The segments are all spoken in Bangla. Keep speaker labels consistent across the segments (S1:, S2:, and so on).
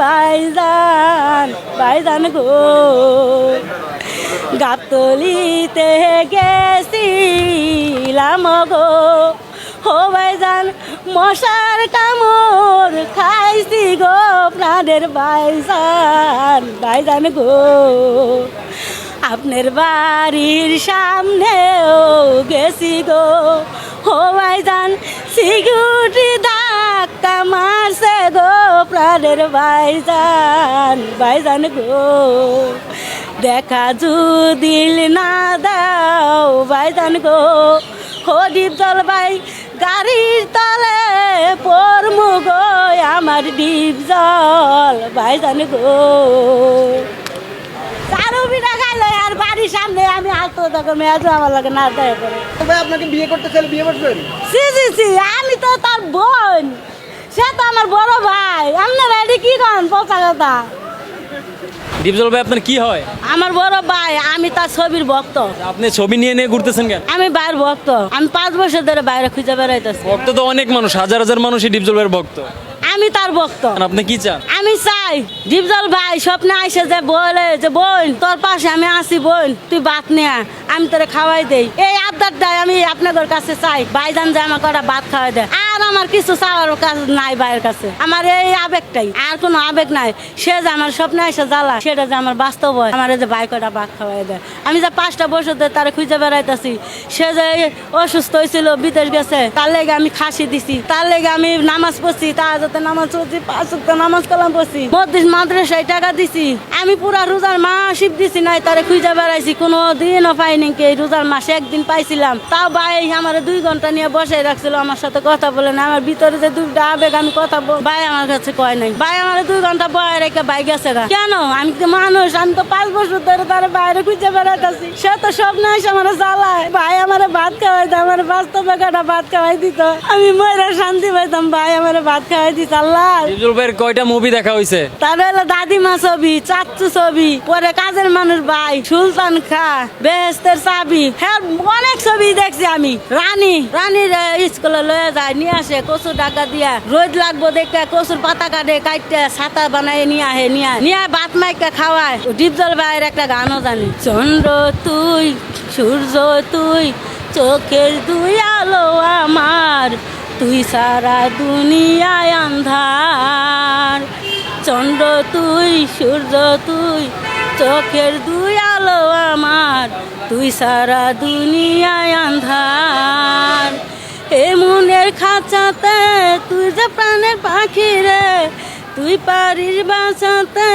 S1: ভাইজান ভাইজান গো। গাতলিতে গেছিলাম গো। হো ভাইজান মশার কামড় খাইছি গো প্রাণের ভাইজান ভাইজান গো। আপনার বাড়ির সামনেও গেছি গো। হো ভাইজান সিকিউরিটি ধাক্কা মারছে গো। প্রাণের ভাইজান ভাইজান গো। দেখা দিল না দাও ভাইজান গো। হরিপ দল ভাই গাড়ির তলে পরমু গো আমার ডিপ জল ভাইজান গো। চারু বিটা খাইলো আর বাড়ির সামনে আমি আসতো তখন মেয়াজ আমার লাগে না দেয় করে।
S2: আপনাকে বিয়ে করতে চাইলে বিয়ে
S1: সি সি সি আমি তো তার বোন। সে তো আমার বড় ভাই। আপনারা এটি কি করেন পচা কথা?
S3: দীপজল ভাই আপনার কি হয়?
S1: আমার বড় ভাই আমি তার ছবির ভক্ত।
S3: আপনি ছবি নিয়ে নিয়ে ঘুরতেছেন কেন?
S1: আমি বাইরের ভক্ত। আমি পাঁচ বছর ধরে বাইরে খুঁজে বেড়াইতেছি।
S3: ভক্ত তো অনেক মানুষ হাজার হাজার মানুষই দীপজল ভাইয়ের ভক্ত।
S1: আমি তার ভক্ত।
S3: আপনি কি চান?
S1: আমি চাই। ডিপজল ভাই, স্বপ্নে আইসে যে বলে যে, বোন, তোর পাশে আমি আসি বোন, তুই ভাত নিয়ে আমি তোরে খাওয়াই দেই। এই আবদারটাই আমি আপনাদের কাছে চাই। ভাইজান যে আমার কটা ভাত খাওয়াই দেয়। আর আমার কিছু চাওয়ার কাজ নাই ভাইয়ের কাছে। আমার এই আবেগটাই, আর কোনো আবেগ নাই। সে যে আমার স্বপ্নে এসে জ্বালা, সেটা যে আমার বাস্তব হয়। আমার যে ভাই কটা ভাত খাওয়াই দেয়। আমি যে পাঁচটা ধরে তারা খুঁজে বেড়াইতেছি, সে যে অসুস্থ হয়েছিল বিদেশ গেছে, তার লেগে আমি খাসি দিছি, তার লেগে আমি নামাজ পড়ছি, তার যাতে নামাজ পড়ছি, পাঁচ নামাজ কালাম পড়ছি। মদ্দিস মাদ্রাসায় টাকা দিছি। আমি পুরা রোজার মাসিব দিছি, নাই তারে খুঁজে বেড়াইছি। কোনো দিনও পাইনি কি রোজার মাসে একদিন পাইছিলাম। তাও ভাই আমার দুই ঘণ্টা নিয়ে বসে রাখছিল, আমার সাথে কথা বলে না আমার ভিতরে যে দুইটা আবেগ, আমি কথা ভাই আমার কাছে কয় নাই। ভাই আমার দুই ঘণ্টা বয়ে রেখে ভাই গেছে গা। কেন? আমি তো মানুষ, আমি তো পাঁচ বছর ধরে তার বাইরে খুঁজে বেড়াইতেছি। সে তো স্বপ্ন এসে আমার জ্বালায়। ভাই আমার ভাত খাওয়াই দিত আমার বাস্তবে কাটা ভাত খাওয়াই দিত। আমি ময়রা শান্তি পাইতাম, ভাই আমার ভাত খাওয়াই দিত আল্লাহ।
S3: কয়টা মুভি দেখা হয়েছে
S1: তাহলে হলো দাদিমা ছবি, চাচ্চু ছবি, পরে কাজের মানুষ ভাই, সুলতান খা, বেহেস্তের চাবি হ্যাঁ অনেক ছবি দেখছি আমি। রানী, রানীর স্কুলে লয়ে যায়, নিয়ে আসে, কচুর ডাকা দিয়া। রোদ লাগবো দেখে কচুর পাতা কাটে কাটতে ছাতা বানায়, নিয়ে আহে, নিয়ে নিয়ে ভাত মাইকে খাওয়ায়। ডিপজল ভাইয়ের একটা গানও জানি। চন্দ্র তুই, সূর্য তুই, চোখের দুই আলো আমার, তুই সারা দুনিয়ায় আন্ধার। চন্দ্র তুই, সূর্য তুই, চোখের দুই আলো আমার, তুই সারা দুনিয়ায় আন্ধার। এ মনের খাঁচাতে তুই যে প্রাণের পাখি রে, তুই পারিস বাঁচাতে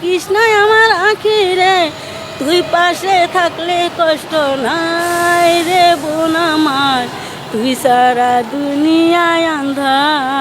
S1: কৃষ্ণ আমার আখি রে। তুই পাশে থাকলে কষ্ট নাই রে বোন আমার, তুই সারা দুনিয়ায় আন্ধার।